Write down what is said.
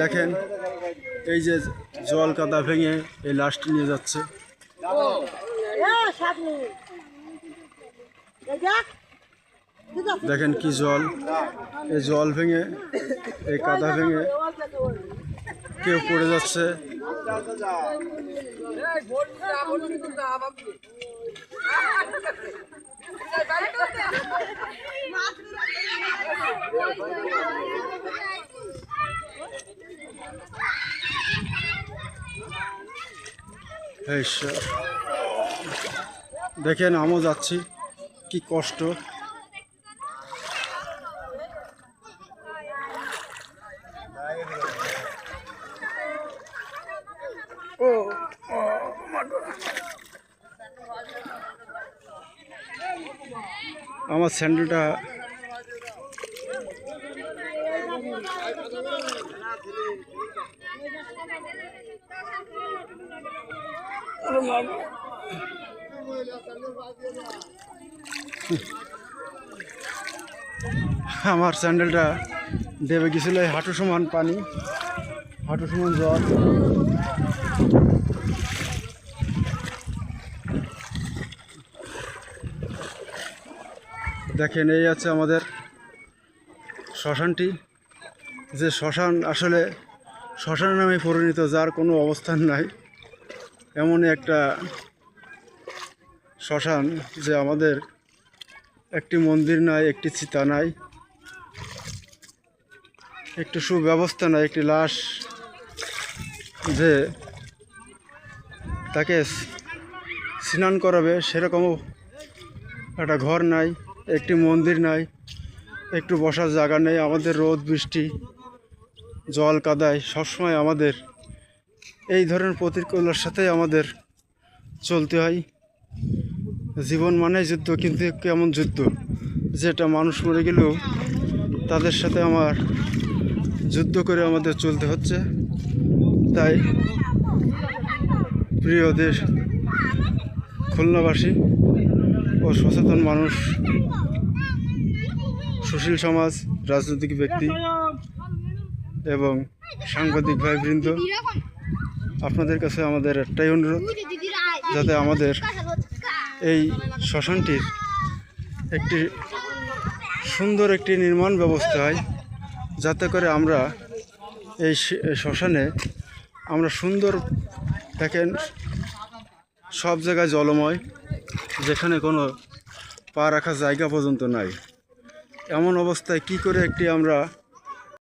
দেখেন, এই যে জল কাদা ভেঙে এই লাশটি নিয়ে যাচ্ছে। দেখেন কি জল, এই জল ভেঙে, এই কাদা ভেঙে কেউ পড়ে যাচ্ছে। হে দেখেন আমিও যাচ্ছি কি কষ্ট ও. আমার স্যান্ডেলটা আমার স্যান্ডেলটা দেবে গেছিল হাঁটু সমান পানি, হাঁটু সমান জল। দেখেন, এই আছে আমাদের শ্মশানটি। যে শ্মশান আসলে শ্মশান নামে পরিণত, যার কোনো অবস্থান নাই। এমনই একটা শ্মশান যে আমাদের একটি মন্দির নাই, একটি চিতা নাই, একটু সুব্যবস্থা নাই, একটি লাশ যে তাকে স্নান করাবে, সেরকমও একটা ঘর নাই, একটি মন্দির নাই, একটু বসার জায়গা নেই, আমাদের রোদ, বৃষ্টি, জল, কাদায় সবসময় আমাদের এই ধরনের প্রতিকূলার সাথে আমাদের চলতে হয়। জীবন মানে যুদ্ধ, কিন্তু কেমন যুদ্ধ? যেটা মানুষ মরে গেলেও তাদের সাথে আমার যুদ্ধ করে আমাদের চলতে হচ্ছে। তাই প্রিয় দেশ, খুলনাবাসী ও সচেতন মানুষ, সুশীল সমাজ, রাজনৈতিক ব্যক্তি এবং সাংবাদিক ভাইবৃন্দ আপনাদের কাছে আমাদের একটাই অনুরোধ, যাতে আমাদের এই শ্মশানটির একটি সুন্দর একটি নির্মাণ ব্যবস্থা হয়, যাতে করে আমরা এই শ্মশানে আমরা সুন্দর দেখেন, সব জায়গায় জলময়, যেখানে কোনো পা রাখার জায়গা পর্যন্ত নাই। এমন অবস্থায় কি করে একটি আমরা